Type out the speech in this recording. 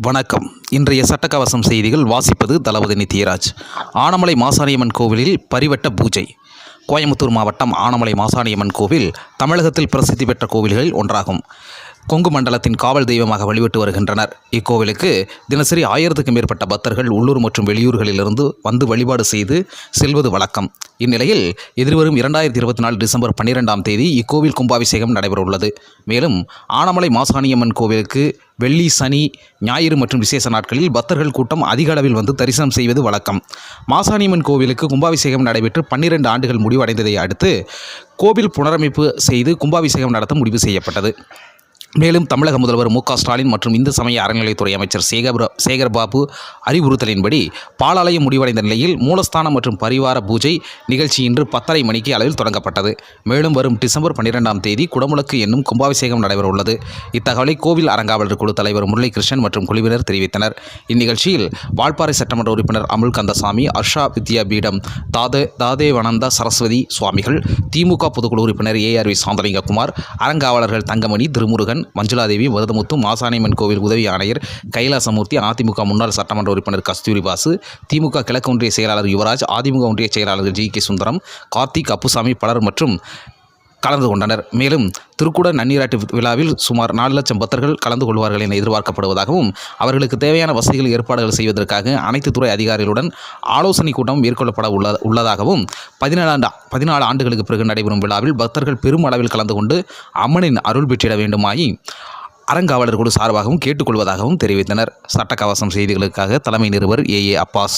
வணக்கம். இன்றைய சட்டக்கவசம் செய்திகள் வாசிப்பது தளபதி நித்யராஜ். ஆனமலை மாசாணியம்மன் கோவிலில் பரிவட்ட பூஜை. கோயம்புத்தூர் மாவட்டம் ஆனமலை மாசாணியம்மன் கோவில் தமிழகத்தில் பிரசித்தி பெற்ற கோவில்களில் ஒன்றாகும். கொங்கு மண்டலத்தின் காவல் தெய்வமாக வழிபட்டு வருகின்றனர். இக்கோவிலுக்கு தினசரி ஆயிரத்துக்கும் மேற்பட்ட பக்தர்கள் உள்ளூர் மற்றும் வெளியூர்களிலிருந்து வந்து வழிபாடு செய்து செல்வது வழக்கம். இந்நிலையில் எதிர்வரும் இரண்டாயிரத்தி இருபத்தி நாலு டிசம்பர் பன்னிரெண்டாம் தேதி இக்கோவில் கும்பாபிஷேகம் நடைபெறவுள்ளது. மேலும் ஆனமலை மாசாணியம்மன் கோவிலுக்கு வெள்ளி சனி ஞாயிறு மற்றும் விசேஷ நாட்களில் பக்தர்கள் கூட்டம் அதிக அளவில் வந்து தரிசனம் செய்வது வழக்கம். மாசாணியம்மன் கோவிலுக்கு கும்பாபிஷேகம் நடைபெற்று பன்னிரண்டு ஆண்டுகள் முடிவடைந்ததை அடுத்து கோவில் புனரமைப்பு செய்து கும்பாபிஷேகம் நடத்த முடிவு செய்யப்பட்டது. மேலும் தமிழக முதல்வர் மு ஸ்டாலின் மற்றும் இந்து சமய அறநிலையத்துறை அமைச்சர் சேகர் சேகர்பாபு அறிவுறுத்தலின்படி பாலாலயம் முடிவடைந்த நிலையில் மூலஸ்தானம் மற்றும் பரிவார பூஜை நிகழ்ச்சி இன்று பத்தரை மணிக்கு அளவில் தொடங்கப்பட்டது. மேலும் வரும் டிசம்பர் பன்னிரெண்டாம் தேதி குடமுழக்கு என்னும் கும்பாபிஷேகம் நடைபெறவுள்ளது. இத்தகவலை கோவில் அறங்காவலர் குழு தலைவர் முரளிகிருஷ்ணன் மற்றும் குழுவினர் தெரிவித்தனர். இந்நிகழ்ச்சியில் வால்பாறை சட்டமன்ற உறுப்பினர் அமுல் கந்தசாமி அர்ஷா வித்யா பீடம் தாதே தாதேவனந்த சரஸ்வதி சுவாமிகள் திமுக பொதுக்குழு உறுப்பினர் ஏஆர்வி சாந்தலிங்ககுமார் அறங்காவலர்கள் தங்கமணி திருமுருகன் மஞ்சுளாதேவி வரதமுத்து மாசாணியம்மன் கோவில் உதவி ஆணையர் கைலாசமூர்த்தி அதிமுக முன்னாள் சட்டமன்ற உறுப்பினர் கஸ்தூரி பாசு திமுக கிழக்கு ஒன்றிய செயலாளர் யுவராஜ் அதிமுக ஒன்றிய செயலாளர் ஜி கே சுந்தரம் கார்த்திக் அப்புசாமி பலர் மற்றும் கலந்து கொண்டனர். மேலும் திருக்குட நன்னீராட்டு விழாவில் சுமார் நாலு லட்சம் பக்தர்கள் கலந்து கொள்வார்கள் என எதிர்பார்க்கப்படுவதாகவும் அவர்களுக்கு தேவையான வசதிகள் ஏற்பாடுகள் செய்வதற்காக அனைத்து துறை அதிகாரிகளுடன் ஆலோசனை கூட்டம் மேற்கொள்ளப்பட உள்ள உள்ளதாகவும் பதினேழாண்டு பதினாலு ஆண்டுகளுக்கு பிறகு நடைபெறும் விழாவில் பக்தர்கள் பெரும் அளவில் கலந்து கொண்டு அம்மனின் அருள் பெற்றிட வேண்டுமாயி அறங்காவலர் குழு சார்பாகவும் கேட்டுக்கொள்வதாகவும் தெரிவித்தனர். சட்டக்கவசம் செய்திகளுக்காக தலைமை நிருபர் ஏ. ஏ. அப்பாஸ்.